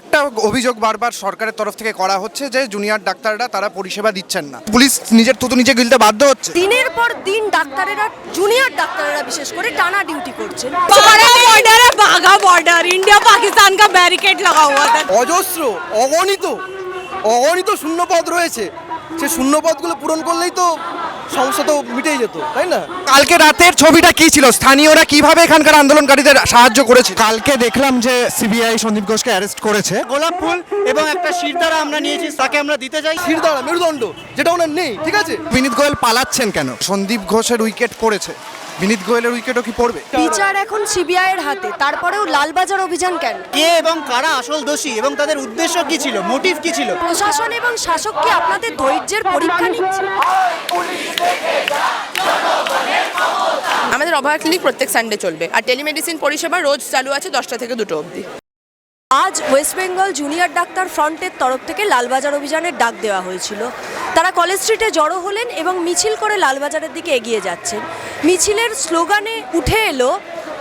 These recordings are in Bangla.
একটা অভিযোগ বারবার সরকারের তরফ থেকে করা হচ্ছে যে জুনিয়র ডাক্তাররা তারা পরিষেবা দিচ্ছেন না। পুলিশ নিজের তুতু নিজে গিলতে বাধ্য হচ্ছে। দিনের পর দিন ডাক্তারেরা জুনিয়র ডাক্তারেরা বিশেষ করে টানা ডিউটি করছেন। বাঘা বর্ডার ইন্ডিয়া পাকিস্তান কা ব্যারিকেড লাগা হুয়া অজস্র অগণিত অগণিত শূন্যপদ রয়েছে। সে শূন্যপদগুলো পূরণ করলেই তো সমস্যা তো মিটেই যেত তাই না? কালকে রাতের ছবিটা কি ছিল? স্থানীয়রা কীভাবে এখানকার আন্দোলনকারীদের সাহায্য করেছে? কালকে দেখলাম যে সিবিআই সন্দীপ ঘোষকে অ্যারেস্ট করেছে। গোলাপ ফুল এবং একটা শিরদাঁড়া আমরা নিয়েছি তাকে আমরা দিতে চাই শিরদাঁড়া মেরুদণ্ড যেটা ওনার নেই ঠিক আছে? বিনীত গোয়েল পালাচ্ছেন কেন? সন্দীপ ঘোষের উইকেট পড়েছে। বিনীত গোয়েলের উইকেটও কি পড়বে? বিচার এখন সিবিআই এর হাতে তারপরেও লালবাজার অভিযান কেন? কে এবং কারা আসল দোষী এবং তাদের উদ্দেশ্য কি ছিল মোটিভ কি ছিল? প্রশাসন এবং শাসক কি আপনাদের ধৈর্যের পরীক্ষা নিচ্ছে? আমাদের অভয়া ক্লিনিক প্রত্যেক সানডে চলবে আর টেলিমেডিসিন পরিষেবা রোজ চালু আছে দশটা থেকে দুটো অবধি। আজ ওয়েস্ট বেঙ্গল জুনিয়র ডাক্তার ফ্রন্টের তরফ থেকে লালবাজার অভিযানের ডাক দেওয়া হয়েছিল। তারা কলেজ স্ট্রিটে জড়ো হলেন এবং মিছিল করে লালবাজারের দিকে এগিয়ে যাচ্ছেন। মিছিলের স্লোগানে উঠে এলো,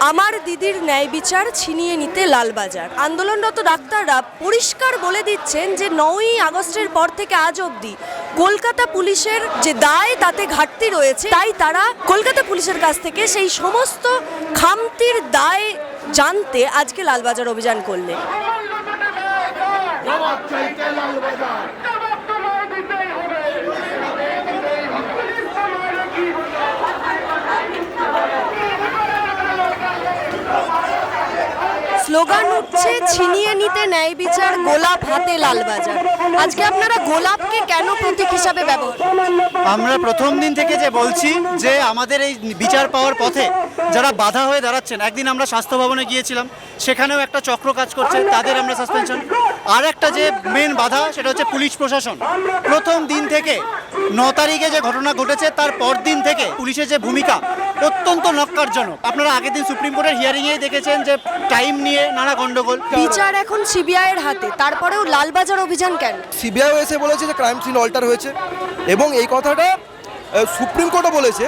আমার দিদির ন্যায় বিচার ছিনিয়ে নিতে লালবাজার। আন্দোলনরত ডাক্তাররা পরিষ্কার বলে দিচ্ছেন যে নয়ই আগস্টের পর থেকে আজ অবধি কলকাতা পুলিশের যে দায়, তাতে ঘাটতি রয়েছে। তাই তারা কলকাতা পুলিশের কাছ থেকে সেই সমস্ত খামতির দায় জানতে আজকে লালবাজার অভিযান করলেন। স্লোগান উঠছে, ছিনিয়ে নিতে ন্যায় বিচার, গোলাপ হাতে লালবাজার। আজকে আপনারা গোলাপকে কেন প্রতীক হিসাবে ব্যবহার আমরা প্রথম দিন থেকে যে বলছি যে আমাদের এই বিচার পাওয়ার পথে যারা বাধা হয়ে দাঁড়াচ্ছেন, একদিন আমরা স্বাস্থ্য ভবনে গিয়েছিলাম, সেখানেও একটা চক্র কাজ করছে, তাদের আমরা সাসপেনশন আর একটা যে মেন বাধা, সেটা হচ্ছে পুলিশ প্রশাসন। প্রথম দিন থেকে ন তারিখে যে ঘটনা ঘটেছে তার পরদিন থেকে পুলিশের যে ভূমিকা অত্যন্ত নক্কারজনক আপনারা আগের দিন সুপ্রিম কোর্টের হিয়ারিংয়েই দেখেছেন যে টাইম নিয়ে নানা গন্ডগোল বিচার এখন সিবিআই এর হাতে তারপরেও লালবাজার অভিযান কেন? সিবিআই এসে বলেছে যে ক্রাইম সিন অল্টার হয়েছে এবং এই কথাটা সুপ্রিম কোর্টও বলেছে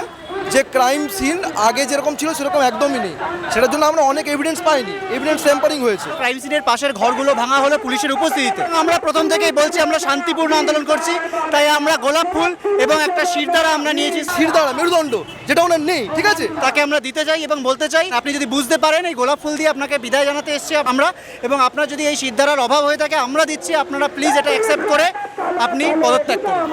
যে ক্রাইম সিন আগে যেরকম ছিল সেরকম একদমই নেই। সেটার জন্য আমরা অনেক এভিডেন্স পাইনি। এভিডেন্স ট্যাম্পারিং হয়েছে। ক্রাইম সিনের পাশের ঘরগুলো ভাঙা হলো পুলিশের উপস্থিতিতে। আমরা প্রথম থেকেই বলছি আমরা শান্তিপূর্ণ আন্দোলন করছি। তাই আমরা গোলাপ ফুল এবং একটা শির দ্বারা আমরা নিয়েছি। শিরদাঁড়া মেরুদণ্ড যেটা ওনার নেই ঠিক আছে? তাকে আমরা দিতে চাই এবং বলতে চাই আপনি যদি বুঝতে পারেন এই গোলাপ ফুল দিয়ে আপনাকে বিদায় জানাতে এসেছি আমরা এবং আপনার যদি এই সিদ্ধারার অভাব হয়ে থাকে আমরা দিচ্ছি আপনারা প্লিজ এটা অ্যাকসেপ্ট করে আপনি পদত্যাগ করুন।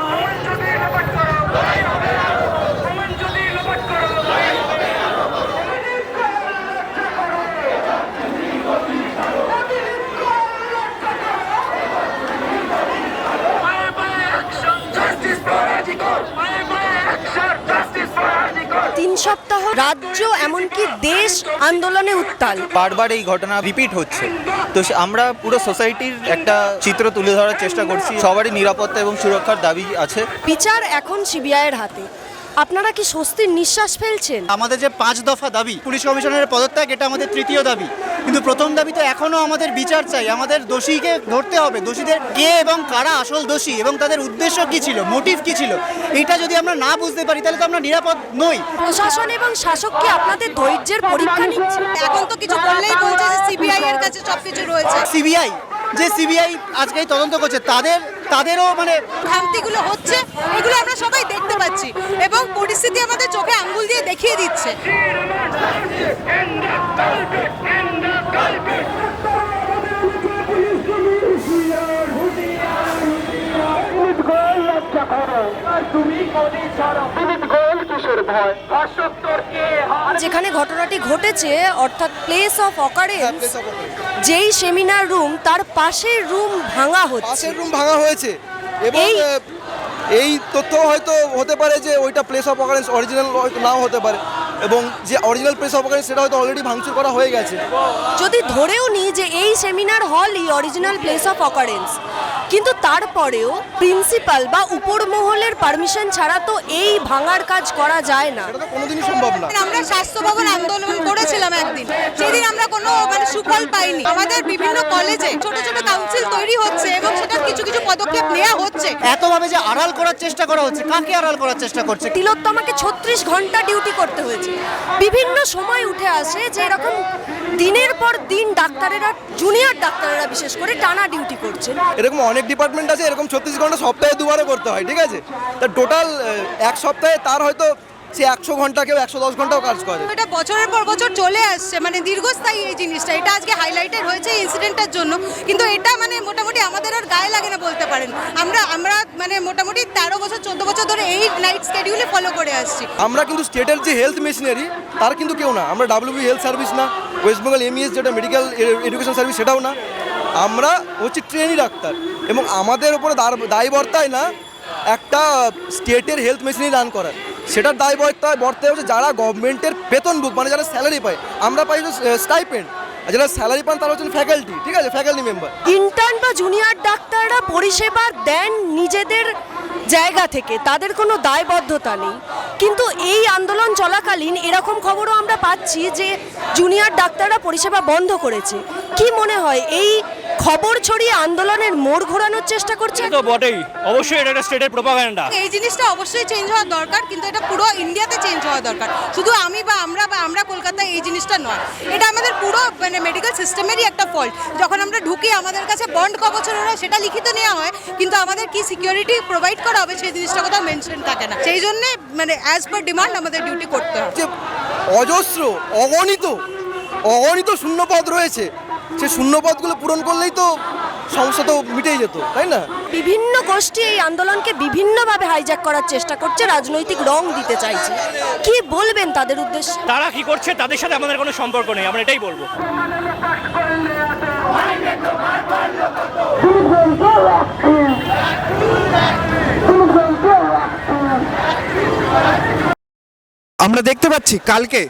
রাজ্য এমনকি দেশ আন্দোলনে উত্তাল। বারবার এই ঘটনা রিপিট হচ্ছে। তো আমরা পুরো সোসাইটির একটা চিত্র তুলে ধরার চেষ্টা করছি। সবারই নিরাপত্তা এবং সুরক্ষার দাবি আছে। বিচার এখন সিবিআই এর হাতে। আপনারা কি স্বস্তির নিঃশ্বাস ফেলছেন? আমাদের যে পাঁচ দফা দাবি পুলিশ কমিশনারের পদত্যাগ এটা আমাদের তৃতীয় দাবি। কিন্তু প্রথম দাবি তো এখনও আমাদের বিচার চাই। আমাদের দোষীকে ধরতে হবে। দোষীদের কে এবং কারা আসল দোষী এবং তাদের উদ্দেশ্য কি ছিল মোটিভ কি ছিল এটা যদি আমরা না বুঝতে পারি তাহলে তো আমরা নিরাপদ নই। প্রশাসন এবং শাসক কি আপনাদের ধৈর্যের পরীক্ষা নিচ্ছে? এখন তো কিছু করলেই বলছে যে সিবিআই এর কাছে সবকিছু রয়েছে। সিবিআই যে সিবিআই আজকে এই তদন্ত করছে তাদের তাদেরও মানে ভ্রান্তিগুলো হচ্ছে এগুলো আমরা সবাই দেখতে পাচ্ছি এবং পরিস্থিতি আমাদের চোখে আঙ্গুল দিয়ে দেখিয়ে দিচ্ছে। যেখানে ঘটনাটি ঘটেছে অর্থাৎ প্লেস অফ অকারেন্স যেই সেমিনার রুম তার পাশের রুম ভাঙা হচ্ছে। পাশের রুম ভাঙা হয়েছে। এবং এই- তথ্য হয়তো হতে পারে যে ওইটা প্লেস অফ অকারেন্স অরিজিনাল নাও হতে পারে। এবং যে অরিজিনাল প্লেস অফ অকারেন্স সেটা হয়তো অলরেডি ভাঙচুর করা হয়ে গেছে। যদি ধরেও নিই যে এই সেমিনার হলই অরিজিনাল প্লেস অফ অকারেন্স কিন্তু তারপরেও প্রিন্সিপাল বা উপর মহলের পারমিশন ছাড়া তো এই ভাঙার কাজ করা যায় না। এটা তো কোনোদিনই সম্ভব না। আমরা স্বাস্থ্য ভবন আন্দোলন করেছিলাম একদিন। সেদিন আমরা কোনো মানে সুফল পাইনি। আমাদের বিভিন্ন কলেজে ছোট ছোট কাউন্সিল তৈরি হচ্ছে এবং সেটার কিছু কিছু পদক্ষেপ নেওয়া হচ্ছে। এতভাবে যে আড়াল করার চেষ্টা করা হচ্ছে কাকে আড়াল করার চেষ্টা করছে? তিলোত্তমাকে ছত্রিশ ঘণ্টা ডিউটি করতে হয়েছে হয়েছে। বিভিন্ন সময় উঠে আসে যে এরকম দিনের পর দিন ডাক্তারেরা জুনিয়র ডাক্তারেরা বিশেষ করে টানা ডিউটি করছেন। এরকম অনেক ডিপার্টমেন্ট আছে এরকম ছত্রিশ ঘণ্টা সপ্তাহে দুবারও করতে হয় ঠিক আছে? তা টোটাল এক সপ্তাহে তার হয়তো সে একশো ঘণ্টা কেউ একশো দশ ঘন্টাও কাজ করে। এটা বছরের পর বছর চলে আসছে মানে দীর্ঘস্থায়ী এই জিনিসটা। এটা আজকে হাইলাইটেড হয়েছে ইনসিডেন্টের জন্য। কিন্তু এটা মানে মোটামুটি আমাদের আর গায়ে লাগে না বলতে পারেন। আমরা আমরা মানে মোটামুটি তেরো বছর চোদ্দ বছর ধরে এই নাইট স্কেডিউলে ফলো করে আসছি। আমরা কিন্তু স্টেটের যে হেলথ মেশিনারি তার কিন্তু কেউ না। আমরা ডাব্লিউবি হেলথ সার্ভিস না ওয়েস্ট বেঙ্গল এমইএস যেটা মেডিকেল এডুকেশন সার্ভিস সেটাও না। আমরা হচ্ছে ট্রেনি ডাক্তার। এবং আমাদের উপরে দার- দায় বর্তায় না একটা স্টেটের হেলথ মেশিনারি রান করার। সেটার দায় বর্তায় বর্তায় হচ্ছে যারা গভর্নমেন্টের বেতন বুক মানে যারা স্যালারি পায়, আমরা পাই স্টাইপেন্ড আর যারা স্যালারি পান তারা হচ্ছেন ফ্যাকাল্টি ঠিক আছে? ফ্যাকাল্টি মেম্বার ইন্টার্ন বা জুনিয়র ডাক্তাররা পরিষেবা দেন নিজেদের জায়গা থেকে, তাদের কোনো দায়বদ্ধতা নেই। কিন্তু এই আন্দোলন চলাকালীন এরকম খবরও আমরা পাচ্ছি যে জুনিয়র ডাক্তাররা পরিষেবা বন্ধ করেছে। কি মনে হয়, এই খবর ছড়িয়ে আন্দোলনের মোড় ঘোরানোর চেষ্টা করছে? তো বটেই। অবশ্যই এটা একটা স্টেটের প্রোপাগান্ডা এই জিনিসটা অবশ্যই চেঞ্জ হওয়া দরকার কিন্তু এটা পুরো ইন্ডিয়াতে চেঞ্জ হওয়া দরকার। শুধু আমি বা আমরা বা আমরা কলকাতায় এই জিনিসটা নয়। এটা আমাদের পুরো মানে মেডিকেল সিস্টেমেরই একটা ফল্ট যখন আমরা ঢুকি আমাদের কাছে বন্ড ক হয় সেটা লিখিত নেওয়া হয় কিন্তু আমাদের কি সিকিউরিটি প্রোভাইড করা হবে সেই জিনিসটা কোথাও মেনশন থাকে না। সেই জন্য মানে অ্যাজ পার ডিমান্ড আমাদের ডিউটি করতে হয় যে অজস্র অগণিত অগণিত শূন্যপদ রয়েছে। সে শূন্যপদগুলো পূরণ করলেই তো সমস্যা তো মিটেই যেত তাই না? বিভিন্ন গোষ্ঠী এই আন্দোলনকে বিভিন্নভাবে হাইজ্যাক করার চেষ্টা করছে রাজনৈতিক রং দিতে চাইছে। কি বলবেন তাদের উদ্দেশ্যে? তারা কি করছে? তাদের সাথে আমাদের কোনো সম্পর্ক নেই আমরা এটাই বলব। আমরা দেখতে পাচ্ছি কালকে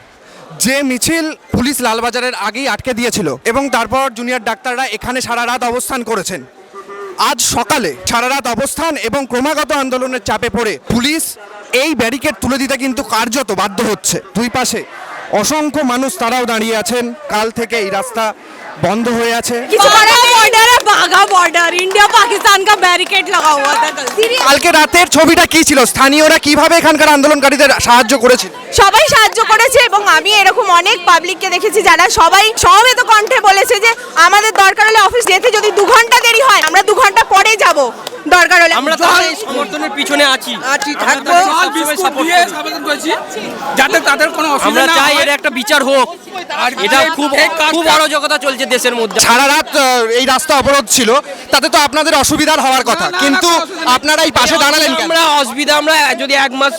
যে মিছিল পুলিশ লালবাজারের আগেই আটকে দিয়েছিল এবং তারপর জুনিয়র ডাক্তাররা এখানে সারা রাত অবস্থান করেছেন। আজ সকালে সারা রাত অবস্থান এবং ক্রমাগত আন্দোলনের চাপে পড়ে পুলিশ এই ব্যারিকেড তুলে দিতে কিন্তু কার্যত বাধ্য হচ্ছে। দুই পাশে অসংখ্য মানুষ তারাও দাঁড়িয়ে আছেন। কাল থেকে এই রাস্তা বন্ধ হয়ে আছে। বাঘা বর্ডার ইন্ডিয়া পাকিস্তান কা ব্যারিকেড লাগা হুয়া থা কালকে রাতের ছবিটা কি ছিল? স্থানীয়রা কীভাবে এখানকার আন্দোলনকারীদের সাহায্য করেছে সবাই সাহায্য করেছে এবং আমি এরকম অনেক পাবলিককে দেখেছি যারা সবাই সমবেত কণ্ঠে বলেছে যে আমাদের দরকার হলে অফিস যেতে যদি দু ঘণ্টা দেরি হয় আমরা দু যাব দরকার হলে আমরা তাদের সমর্থনের পিছনে আছি। আছি থাকব। যাতে তাদের কোনো আমরা চাই এর একটা বিচার হোক। এটা খুব খুব অরাজকতা চলছে দেশের মধ্যে। সারা রাত এই রাস্তা অবরোধ ছিল। তাতে তো আপনাদের অসুবিধার হওয়ার কথা। কিন্তু আপনারা এই পাশে দাঁড়ালেন কেন? আমরা অসুবিধা আমরা যদি এক মাস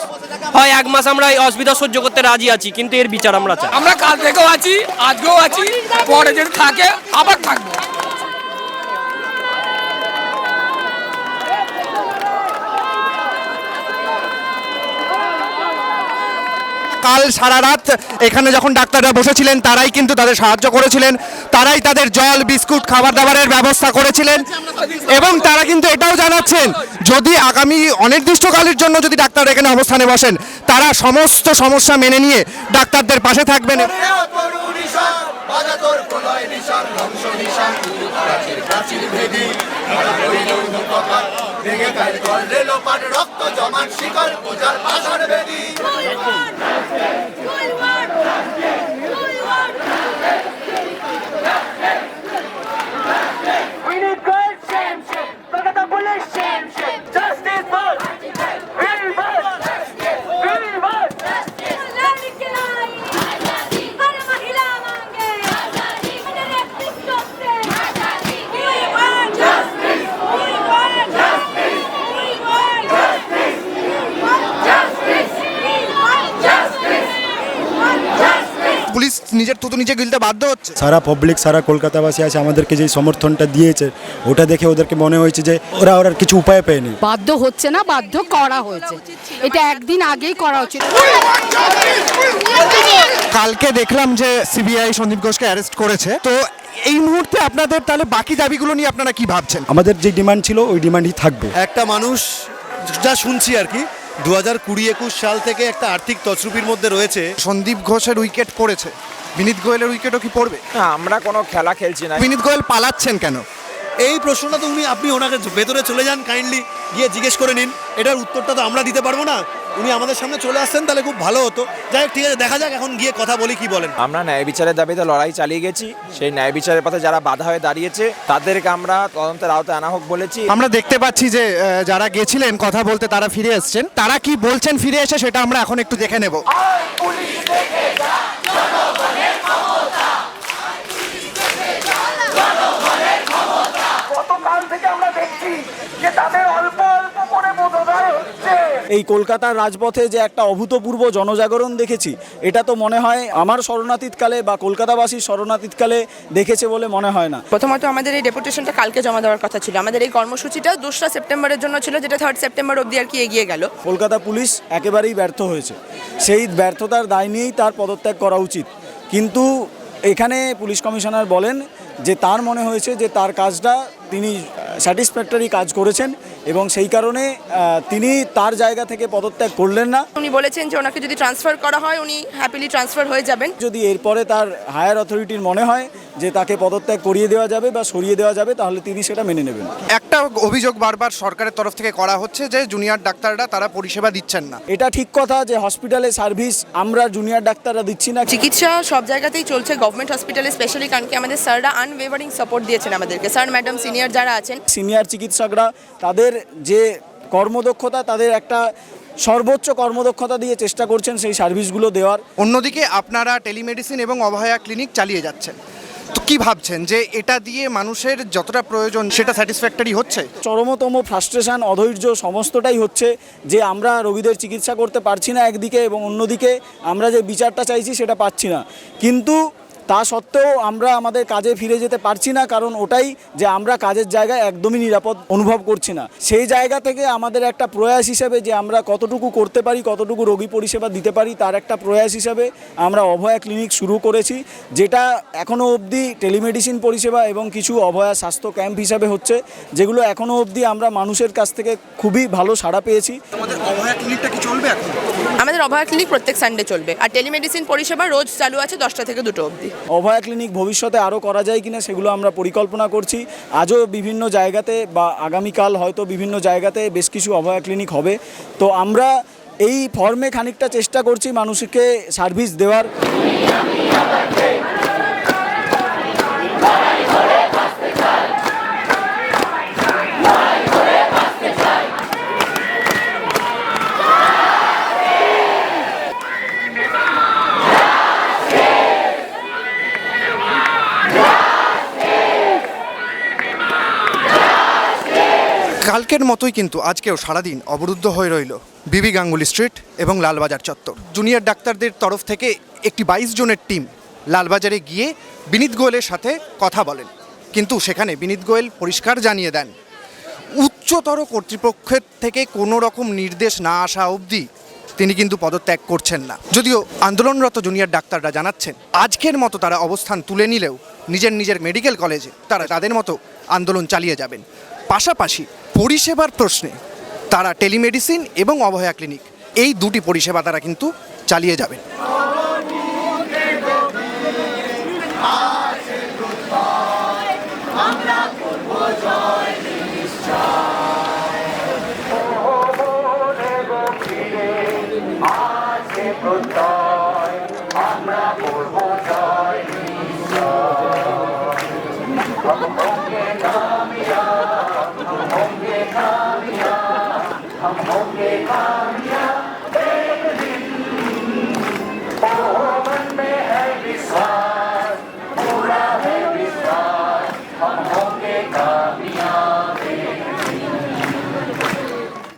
হয় এক মাস আমরা এই অসুবিধা সহ্য করতে রাজি আছি কিন্তু এর বিচার আমরা চাই। আমরা কাল থেকেও আছি আজকেও আছি পরে যদি থাকে আবার থাকব। কাল সারা রাত এখানে যখন ডাক্তাররা বসেছিলেন, তারাই কিন্তু তাদের সাহায্য করেছিলেন। তারাই তাদের জল, বিস্কুট খাবার দাবারের ব্যবস্থা করেছিলেন। এবং তারা কিন্তু এটাও জানাচ্ছেন, যদি আগামী অনির্দিষ্টকালের জন্য যদি ডাক্তার এখানে অবস্থানে বসেন, তারা সমস্ত সমস্যা মেনে নিয়ে ডাক্তারদের পাশে থাকবেন। নিজের থুতু নিজে গিলতে বাধ্য হচ্ছে? সারা পাবলিক সারা কলকাতাবাসী আছে আমাদেরকে যে সমর্থনটা দিয়েছে ওটা দেখে ওদেরকে মনে হয়েছে যে ওরা ওরা কিছু উপায় পায়নি। বাধ্য হচ্ছে না বাধ্য করা হয়েছে। এটা একদিন আগেই করা উচিত। কালকে দেখলাম যে সিবিআই সন্দীপ ঘোষকে অ্যারেস্ট করেছে। তো এই মুহূর্তে আপনাদের তাহলে বাকি দাবিগুলো নিয়ে আপনারা কি ভাবছেন? আমাদের যে ডিমান্ড ছিল ওই ডিমান্ডই থাকবে। একটা মানুষ যা শুনছি আর কি দু হাজার কুড়ি একুশ সাল থেকে একটা আর্থিক তছরুপির মধ্যে রয়েছে। সন্দীপ ঘোষের উইকেট পড়েছে। বিনীত গোয়েলের উইকেটও কি পড়বে? আমরা কোনো খেলা খেলছি না। বিনীত গোয়েল পালাচ্ছেন কেন? এই প্রশ্নটা তো উনি আপনি ওনাকে ভেতরে চলে যান কাইন্ডলি গিয়ে জিজ্ঞেস করে নিন। এটার উত্তরটা তো আমরা দিতে পারব না। উনি আমাদের সামনে চলে আসছেন তাহলে খুব ভালো হতো। যাই হোক ঠিক আছে দেখা যাক এখন গিয়ে কথা বলি কি বলেন। আমরা ন্যায় বিচারের দাবিতে লড়াই চালিয়ে গেছি। সেই ন্যায় বিচারের পথে যারা বাধা হয়ে দাঁড়িয়েছে তাদেরকে আমরা তদন্তের আওতায় আনা হোক বলেছি। আমরা দেখতে পাচ্ছি যে আহ, যারা গেছিলেন কথা বলতে তারা ফিরে এসেছেন। তারা কি বলছেন ফিরে এসে সেটা আমরা এখন একটু দেখে নেব। গতকাল থেকে আমরা দেখছি যে তাদের অল্প অল্প করে বোধোদয় হচ্ছে এই কলকাতার রাজপথে যে একটা অভূতপূর্ব জনজাগরণ দেখেছি এটা তো মনে হয় আমার শরণাতীতকালে বা কলকাতাবাসীর শরণাতীতকালে দেখেছে বলে মনে হয় না। প্রথমত আমাদের এই ডেপুটেশনটা কালকে জমা দেওয়ার কথা ছিল। আমাদের এই কর্মসূচিটা দোসরা সেপ্টেম্বরের জন্য ছিল যেটা থার্ড সেপ্টেম্বর অবধি আর কি এগিয়ে গেল। কলকাতা পুলিশ একেবারেই ব্যর্থ হয়েছে। সেই ব্যর্থতার দায় নিয়েই তার পদত্যাগ করা উচিত। কিন্তু এখানে পুলিশ কমিশনার বলেন যে তার মনে হয়েছে যে তার কাজটা তিনি স্যাটিসফ্যাক্টরি কাজ করেছেন। এবং সেই কারণে তিনি তার জায়গা থেকে পদত্যাগ করলেন না। উনি বলেছেন যে ওনাকে যদি ট্রান্সফার করা হয় উনি হ্যাপিলি ট্রান্সফার হয়ে যাবেন। যদি এরপরে তার হায়ার অথরিটির মনে হয় যে তাকে পদত্যাগ করিয়ে দেওয়া যাবে বা সরিয়ে দেওয়া যাবে তাহলে তিনি সেটা মেনে নেবেন। একটা অভিযোগ বারবার সরকারের তরফ থেকে করা হচ্ছে যে জুনিয়র ডাক্তাররা তারা পরিষেবা দিচ্ছেন না। এটা ঠিক কথা যে হসপিটালে সার্ভিস আমরা জুনিয়র ডাক্তাররা দিচ্ছি না। চিকিৎসা সব জায়গাতেই চলছে। গভর্নমেন্ট হসপিটালে স্পেশালি কারণ কি আমাদের স্যাররা আনওয়েভারিং সাপোর্ট দিয়েছেন আমাদেরকে। স্যার ম্যাডাম সিনিয়র যারা আছেন সিনিয়র চিকিৎসকরা তাদের যে কর্মদক্ষতা তাদের একটা সর্বোচ্চ কর্মদক্ষতা দিয়ে চেষ্টা করছেন সেই সার্ভিসগুলো দেওয়ার। অন্যদিকে আপনারা টেলিমেডিসিন এবং অভয়া ক্লিনিক চালিয়ে যাচ্ছেন। তো কী ভাবছেন যে এটা দিয়ে মানুষের যতটা প্রয়োজন সেটা স্যাটিসফ্যাক্টরি হচ্ছে? চরমতম ফ্রাস্ট্রেশন অধৈর্য সমস্তটাই হচ্ছে যে আমরা রোগীদের চিকিৎসা করতে পারছি না একদিকে এবং অন্যদিকে আমরা যে বিচারটা চাইছি সেটা পাচ্ছি না। কিন্তু তা সত্ত্বেও আমরা আমাদের কাজে ফিরে যেতে পারছি না কারণ ওটাই যে আমরা কাজের জায়গায় একদমই নিরাপদ অনুভব করছি না। সেই জায়গা থেকে আমাদের একটা প্রয়াস হিসেবে যে আমরা কতটুকু করতে পারি কতটুকু রোগী পরিষেবা দিতে পারি তার একটা প্রয়াস হিসেবে আমরা অভয়া ক্লিনিক শুরু করেছি যেটা এখনও অবধি টেলিমেডিসিন পরিষেবা এবং কিছু অভয়া স্বাস্থ্য ক্যাম্প হিসাবে হচ্ছে যেগুলো এখনও অবধি আমরা মানুষের কাছ থেকে খুবই ভালো সাড়া পেয়েছি। আমাদের অভয়া ক্লিনিকটা কি চলবে এখন? আমাদের অভয়া ক্লিনিক প্রত্যেক সানডে চলবে। আর টেলিমেডিসিন পরিষেবা রোজ চালু আছে দশটা থেকে দুটো অবধি। অভয়া ক্লিনিক ভবিষ্যতে আরও করা যায় কিনা সেগুলো আমরা পরিকল্পনা করছি। আজও বিভিন্ন জায়গাতে বা আগামীকাল হয়তো বিভিন্ন জায়গাতে বেশ কিছু অভয়া ক্লিনিক হবে। তো আমরা এই ফর্মে খানিকটা চেষ্টা করছি মানুষকে সার্ভিস দেওয়ার। কালকের মতোই কিন্তু আজকেও সারাদিন অবরুদ্ধ হয়ে রইল বিবি গাঙ্গুলি স্ট্রিট এবং লালবাজার চত্বর। জুনিয়র ডাক্তারদের তরফ থেকে একটি বাইশ জনের টিম লালবাজারে গিয়ে বিনীত গোয়েলের সাথে কথা বলেন। কিন্তু সেখানে বিনীত গোয়েল পরিষ্কার জানিয়ে দেন, উচ্চতর কর্তৃপক্ষের থেকে কোনো রকম নির্দেশ না আসা অবধি তিনি কিন্তু পদত্যাগ করছেন না। যদিও আন্দোলনরত জুনিয়র ডাক্তাররা জানাচ্ছেন, আজকের মতো তারা অবস্থান তুলে নিলেও নিজের নিজের মেডিকেল কলেজে তারা তাদের মতো আন্দোলন চালিয়ে যাবেন। পাশাপাশি পরিষেবার প্রশ্নে তারা টেলিমেডিসিন এবং অভয়া ক্লিনিক এই দুটি পরিষেবা তারা কিন্তু চালিয়ে যাবেন। Maria.